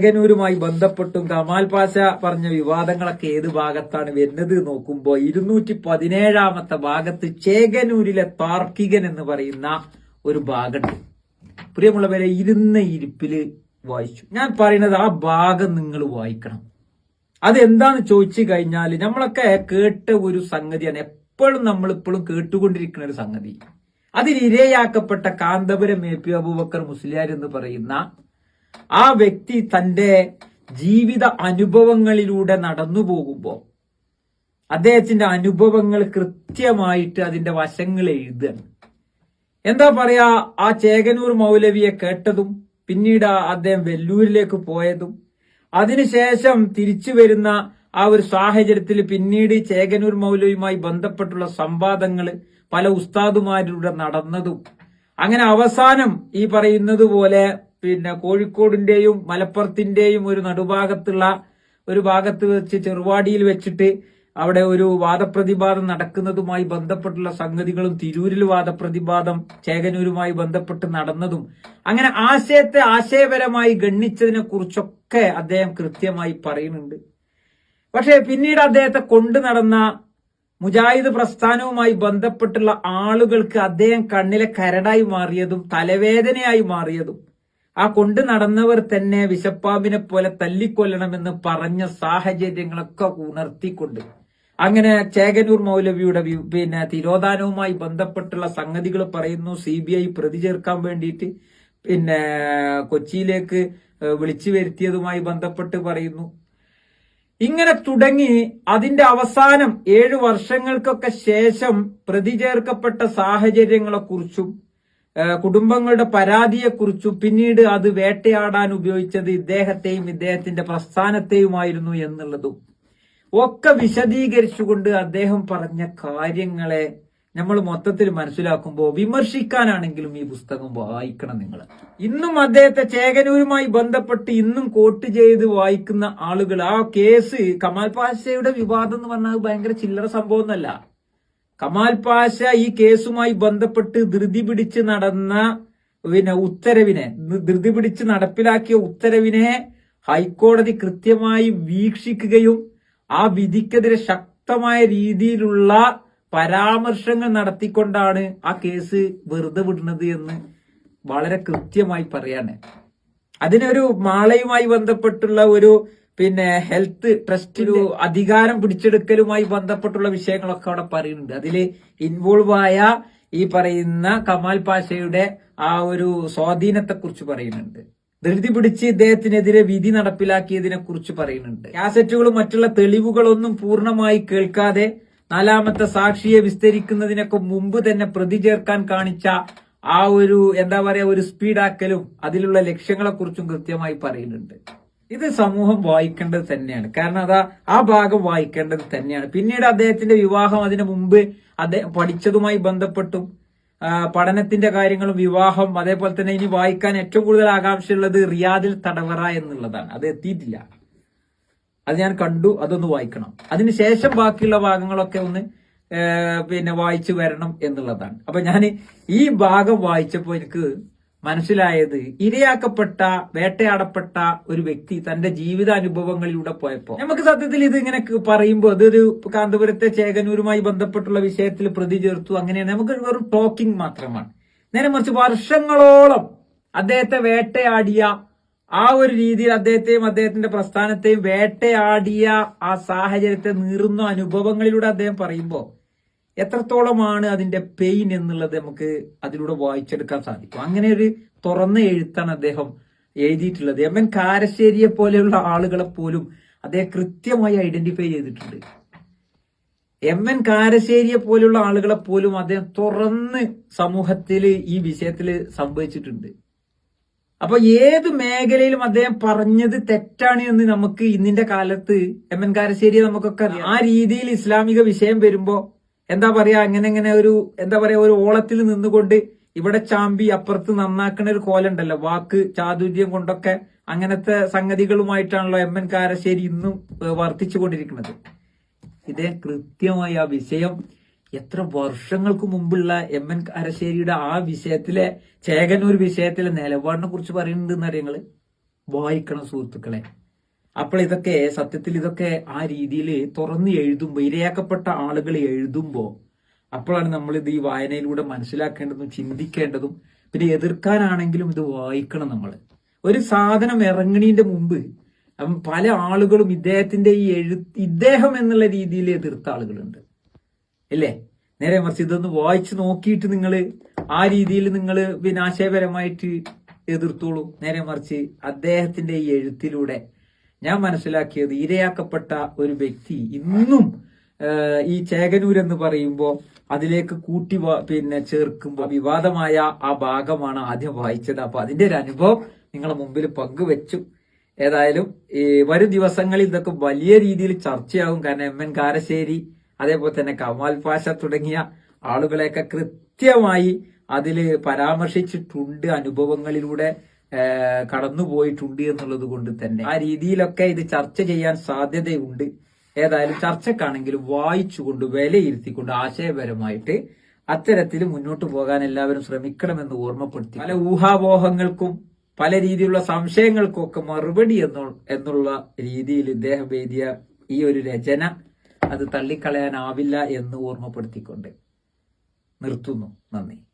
ചേകനൂരുമായി ബന്ധപ്പെട്ടും കമാൽ പാഷ പറഞ്ഞ വിവാദങ്ങളൊക്കെ ഏത് ഭാഗത്താണ് വരുന്നത് നോക്കുമ്പോൾ ഇരുന്നൂറ്റി പതിനേഴാമത്തെ ഭാഗത്ത് ചേകനൂരിലെ താർക്കികൻ എന്ന് പറയുന്ന ഒരു ഭാഗമുണ്ട്. പ്രിയമുള്ളവരെ ഇരുന്ന ഇരിപ്പിൽ വായിച്ചു. ഞാൻ പറയുന്നത് ആ ഭാഗം നിങ്ങൾ വായിക്കണം. അതെന്താന്ന് ചോദിച്ചു കഴിഞ്ഞാൽ നമ്മളൊക്കെ കേട്ട ഒരു സംഗതിയാണ്. എപ്പോഴും നമ്മൾ ഇപ്പോഴും കേട്ടുകൊണ്ടിരിക്കുന്ന ഒരു സംഗതി. അതിൽ ഇരയാക്കപ്പെട്ട കാന്തപുരം എ പി അബൂബക്കർ മുസ്ലിയാർ എന്ന് പറയുന്ന ആ വ്യക്തി തന്റെ ജീവിത അനുഭവങ്ങളിലൂടെ നടന്നു പോകുമ്പോൾ അദ്ദേഹത്തിന്റെ അനുഭവങ്ങൾ കൃത്യമായിട്ട് അതിന്റെ വശങ്ങൾ എഴുതുകയാണ്. എന്താ പറയാ ആ ചേകനൂർ മൗലവിയെ കേട്ടതും പിന്നീട് അദ്ദേഹം വെല്ലൂരിലേക്ക് പോയതും അതിനുശേഷം തിരിച്ചു വരുന്ന ആ ഒരു സാഹചര്യത്തിൽ പിന്നീട് ചേകനൂർ മൗലവിയുമായി ബന്ധപ്പെട്ടുള്ള സംവാദങ്ങൾ പല ഉസ്താദുമാരിലൂടെ നടന്നതും അങ്ങനെ അവസാനം ഈ പറയുന്നത് പോലെ പിന്നെ കോഴിക്കോടിന്റെയും മലപ്പുറത്തിന്റെയും ഒരു നടുഭാഗത്തുള്ള ഒരു ഭാഗത്ത് വെച്ച് ചെറുവാടിയിൽ വെച്ചിട്ട് അവിടെ ഒരു വാദപ്രതിവാദം നടക്കുന്നതുമായി ബന്ധപ്പെട്ടുള്ള സംഗതികളും തിരൂരിൽ വാദപ്രതിവാദം ചേകനൂരുമായി ബന്ധപ്പെട്ട് നടന്നതും അങ്ങനെ ആശയത്തെ ആശയപരമായി ഗണ്ണിച്ചതിനെ കുറിച്ചൊക്കെ അദ്ദേഹം കൃത്യമായി പറയുന്നുണ്ട്. പക്ഷേ പിന്നീട് അദ്ദേഹത്തെ കൊണ്ടു നടന്ന മുജാഹിദ് പ്രസ്ഥാനവുമായി ബന്ധപ്പെട്ടുള്ള ആളുകൾക്ക് അദ്ദേഹം കണ്ണിലെ കരടായി മാറിയതും തലവേദനയായി മാറിയതും ആ കൊണ്ടു നടന്നവർ തന്നെ വിശപ്പാമ്പിനെ പോലെ തല്ലിക്കൊല്ലണമെന്ന് പറഞ്ഞ സാഹചര്യങ്ങളൊക്കെ ഉണർത്തിക്കൊണ്ട് അങ്ങനെ ചേകനൂർ മൗലവിയുടെ പിന്നെ തിരോധാനവുമായി ബന്ധപ്പെട്ടുള്ള സംഗതികൾ പറയുന്നു. സി ബി ഐ പ്രതി ചേർക്കാൻ വേണ്ടിയിട്ട് പിന്നെ കൊച്ചിയിലേക്ക് വിളിച്ചു വരുത്തിയതുമായി ബന്ധപ്പെട്ട് പറയുന്നു. ഇങ്ങനെ തുടങ്ങി അതിന്റെ അവസാനം ഏഴു വർഷങ്ങൾക്കൊക്കെ ശേഷം പ്രതി ചേർക്കപ്പെട്ട സാഹചര്യങ്ങളെക്കുറിച്ചും കുടുംബങ്ങളുടെ പരാതിയെക്കുറിച്ചും പിന്നീട് അത് വേട്ടയാടാൻ ഉപയോഗിച്ചത് ഇദ്ദേഹത്തെയും ഇദ്ദേഹത്തിന്റെ പ്രസ്ഥാനത്തെയുമായിരുന്നു എന്നുള്ളതും ഒക്കെ വിശദീകരിച്ചുകൊണ്ട് അദ്ദേഹം പറഞ്ഞ കാര്യങ്ങളെ നമ്മൾ മൊത്തത്തിൽ മനസ്സിലാക്കുമ്പോൾ വിമർശിക്കാനാണെങ്കിലും ഈ പുസ്തകം വായിക്കണം നിങ്ങൾ. ഇന്നും അദ്ദേഹത്തെ ചേകനൂരുമായി ബന്ധപ്പെട്ട് ഇന്നും കോട്ട് ചെയ്ത് വായിക്കുന്ന ആളുകൾ ആ കേസ് കമാൽ പാഷയുടെ വിവാദം എന്ന് പറഞ്ഞാൽ ഭയങ്കര ചില്ലറ സംഭവം ഒന്നല്ല കമാൽ പാഷ ഈ കേസുമായി ബന്ധപ്പെട്ട് ധൃതി പിടിച്ച് നടന്ന പിന്നെ ഉത്തരവിനെ ധൃതി പിടിച്ച് നടപ്പിലാക്കിയ ഉത്തരവിനെ ഹൈക്കോടതി കൃത്യമായി വീക്ഷിക്കുകയും ആ വിധിക്കെതിരെ ശക്തമായ രീതിയിലുള്ള പരാമർശങ്ങൾ നടത്തിക്കൊണ്ടാണ് ആ കേസ് വെറുതെ വിടുന്നത് എന്ന് വളരെ കൃത്യമായി പറയാണ്. അതിനൊരു മാളയുമായി ബന്ധപ്പെട്ടുള്ള ഒരു പിന്നെ ഹെൽത്ത് ട്രസ്റ്റ് ഒരു അധികാരം പിടിച്ചെടുക്കലുമായി ബന്ധപ്പെട്ടുള്ള വിഷയങ്ങളൊക്കെ അവിടെ പറയുന്നുണ്ട്. അതിൽ ഇൻവോൾവ് ആയ ഈ പറയുന്ന കമാൽ പാഷയുടെ ആ ഒരു സ്വാധീനത്തെ കുറിച്ച് പറയുന്നുണ്ട്. ധൃതി പിടിച്ച് ഇദ്ദേഹത്തിനെതിരെ വിധി നടപ്പിലാക്കിയതിനെ കുറിച്ച് പറയുന്നുണ്ട്. കാസറ്റുകളും മറ്റുള്ള തെളിവുകളൊന്നും പൂർണമായി കേൾക്കാതെ നാലാമത്തെ സാക്ഷിയെ വിസ്തരിക്കുന്നതിനൊക്കെ മുമ്പ് തന്നെ പ്രതി ചേർക്കാൻ കാണിച്ച ആ ഒരു എന്താ പറയാ ഒരു സ്പീഡാക്കലും അതിലുള്ള ലക്ഷ്യങ്ങളെ കുറിച്ചും കൃത്യമായി പറയുന്നുണ്ട്. ഇത് സമൂഹം വായിക്കേണ്ടത് തന്നെയാണ്. കാരണം അതാ ആ ഭാഗം വായിക്കേണ്ടത് തന്നെയാണ്. പിന്നീട് അദ്ദേഹത്തിന്റെ വിവാഹം അതിനു മുമ്പ് അദ്ദേഹം പഠിച്ചതുമായി ബന്ധപ്പെട്ടും പഠനത്തിന്റെ കാര്യങ്ങളും വിവാഹം അതേപോലെ തന്നെ ഇനി വായിക്കാൻ ഏറ്റവും കൂടുതൽ ആകാംക്ഷയുള്ളത് റിയാദിൽ തടവറ എന്നുള്ളതാണ്. അത് എത്തിയിട്ടില്ല. അത് ഞാൻ കണ്ടു അതൊന്ന് വായിക്കണം. അതിനുശേഷം ബാക്കിയുള്ള ഭാഗങ്ങളൊക്കെ ഒന്ന് പിന്നെ വായിച്ചു വരണം എന്നുള്ളതാണ്. അപ്പൊ ഞാൻ ഈ ഭാഗം വായിച്ചപ്പോൾ എനിക്ക് മനസ്സിലായത് ഇരയാക്കപ്പെട്ട വേട്ടയാടപ്പെട്ട ഒരു വ്യക്തി തന്റെ ജീവിതാനുഭവങ്ങളിലൂടെ പോയപ്പോ. നമുക്ക് സത്യത്തിൽ ഇത് ഇങ്ങനെ പറയുമ്പോൾ അതൊരു കാന്തപുരത്തെ ചേകനൂരുമായി ബന്ധപ്പെട്ടുള്ള വിഷയത്തിൽ പ്രതി ചേർത്തു. അങ്ങനെയാണ്. നമുക്ക് വെറും ടോക്കിംഗ് മാത്രമാണ്. നേരെ മറിച്ച് വർഷങ്ങളോളം അദ്ദേഹത്തെ വേട്ടയാടിയ ആ ഒരു രീതിയിൽ അദ്ദേഹത്തെയും അദ്ദേഹത്തിന്റെ പ്രസ്ഥാനത്തെയും വേട്ടയാടിയ ആ സാഹചര്യത്തെ നീറുന്ന അനുഭവങ്ങളിലൂടെ അദ്ദേഹം പറയുമ്പോൾ എത്രത്തോളമാണ് അതിന്റെ പെയിൻ എന്നുള്ളത് നമുക്ക് അതിലൂടെ വായിച്ചെടുക്കാൻ സാധിക്കും. അങ്ങനെ ഒരു തുറന്ന എഴുത്താണ് അദ്ദേഹം എഴുതിയിട്ടുള്ളത്. എം എൻ കാരശ്ശേരിയെ പോലെയുള്ള ആളുകളെ പോലും അദ്ദേഹം കൃത്യമായി ഐഡന്റിഫൈ ചെയ്തിട്ടുണ്ട്. എം എൻ കാരശ്ശേരിയെ പോലുള്ള ആളുകളെ പോലും അദ്ദേഹം തുറന്ന് സമൂഹത്തിൽ ഈ വിഷയത്തിൽ സംഭവിച്ചിട്ടുണ്ട്. അപ്പൊ ഏത് മേഖലയിലും അദ്ദേഹം പറഞ്ഞത് തെറ്റാണ് എന്ന് നമുക്ക് ഇന്നിന്റെ കാലത്ത് എം എൻ കാരശ്ശേരിയെ നമുക്കൊക്കെ ആ രീതിയിൽ ഇസ്ലാമിക വിഷയം വരുമ്പോ എന്താ പറയാ അങ്ങനെ അങ്ങനെ ഒരു എന്താ പറയാ ഒരു ഓളത്തിൽ നിന്നുകൊണ്ട് ഇവിടെ ചാമ്പി അപ്പുറത്ത് നന്നാക്കുന്ന ഒരു കോലുണ്ടല്ലോ. വാക്ക് ചാതുര്യം കൊണ്ടൊക്കെ അങ്ങനത്തെ സംഗതികളുമായിട്ടാണല്ലോ എം എൻ കാരശ്ശേരി ഇന്നും വർത്തിച്ചു കൊണ്ടിരിക്കുന്നത്. ഇതേ കൃത്യമായി ആ വിഷയം എത്ര വർഷങ്ങൾക്ക് മുമ്പുള്ള എം എൻ കാരശ്ശേരിയുടെ ആ വിഷയത്തിലെ ചേകനൂർ വിഷയത്തിലെ നിലപാടിനെ കുറിച്ച് പറയുന്നുണ്ട് എന്നറിയങ്ങൾ വായിക്കണം സുഹൃത്തുക്കളെ. അപ്പോൾ ഇതൊക്കെ സത്യത്തിൽ ഇതൊക്കെ ആ രീതിയിൽ തുറന്ന് എഴുതുമ്പോൾ ഇരയാക്കപ്പെട്ട ആളുകൾ എഴുതുമ്പോൾ അപ്പോഴാണ് നമ്മൾ ഇത് ഈ വായനയിലൂടെ മനസ്സിലാക്കേണ്ടതും ചിന്തിക്കേണ്ടതും പിന്നെ എതിർക്കാനാണെങ്കിലും ഇത് വായിക്കണം നമ്മൾ. ഒരു സാധനം ഇറങ്ങണീന്റെ മുമ്പ് പല ആളുകളും ഇദ്ദേഹത്തിന്റെ ഈ എഴു ഇദ്ദേഹം എന്നുള്ള രീതിയിൽ എതിർത്ത ആളുകളുണ്ട്. അല്ലേ നേരെ മറിച്ച് ഇതൊന്ന് വായിച്ചു നോക്കിയിട്ട് നിങ്ങൾ ആ രീതിയിൽ നിങ്ങൾ വിനാശയപരമായിട്ട് എതിർത്തോളൂ. നേരെ മറിച്ച് അദ്ദേഹത്തിന്റെ ഈ എഴുത്തിലൂടെ ഞാൻ മനസ്സിലാക്കിയത് ഇരയാക്കപ്പെട്ട ഒരു വ്യക്തി ഇന്നും ഈ ചേകനൂർ എന്ന് പറയുമ്പോൾ അതിലേക്ക് കൂട്ടി പിന്നെ ചേർക്കുമ്പോൾ വിവാദമായ ആ ഭാഗമാണ് ആദ്യം വായിച്ചത്. അപ്പൊ അതിന്റെ ഒരു അനുഭവം നിങ്ങളെ മുമ്പിൽ പങ്കുവെച്ചു. ഏതായാലും ഈ വരും ദിവസങ്ങളിൽ ഇതൊക്കെ വലിയ രീതിയിൽ ചർച്ചയാകും. കാരണം എം എൻ കാരശ്ശേരി അതേപോലെ തന്നെ കമാൽ പാഷ തുടങ്ങിയ ആളുകളെയൊക്കെ കൃത്യമായി അതിൽ പരാമർശിച്ചിട്ടുണ്ട് അനുഭവങ്ങളിലൂടെ. കടന്നുപോയിട്ടുണ്ട് എന്നുള്ളത് കൊണ്ട് തന്നെ ആ രീതിയിലൊക്കെ ഇത് ചർച്ച ചെയ്യാൻ സാധ്യതയുണ്ട്. ഏതായാലും ചർച്ചക്കാണെങ്കിലും വായിച്ചുകൊണ്ട് വിലയിരുത്തിക്കൊണ്ട് ആശയപരമായിട്ട് അത്തരത്തിൽ മുന്നോട്ട് പോകാൻ എല്ലാവരും ശ്രമിക്കണമെന്ന് ഓർമ്മപ്പെടുത്തി. പല ഊഹാപോഹങ്ങൾക്കും പല രീതിയിലുള്ള സംശയങ്ങൾക്കും ഒക്കെ മറുപടി എന്നുള്ള രീതിയിൽ ഇദ്ദേഹം എഴുതിയ ഈ ഒരു രചന അത് തള്ളിക്കളയാനാവില്ല എന്ന് ഓർമ്മപ്പെടുത്തിക്കൊണ്ട് നിർത്തുന്നു. നന്ദി.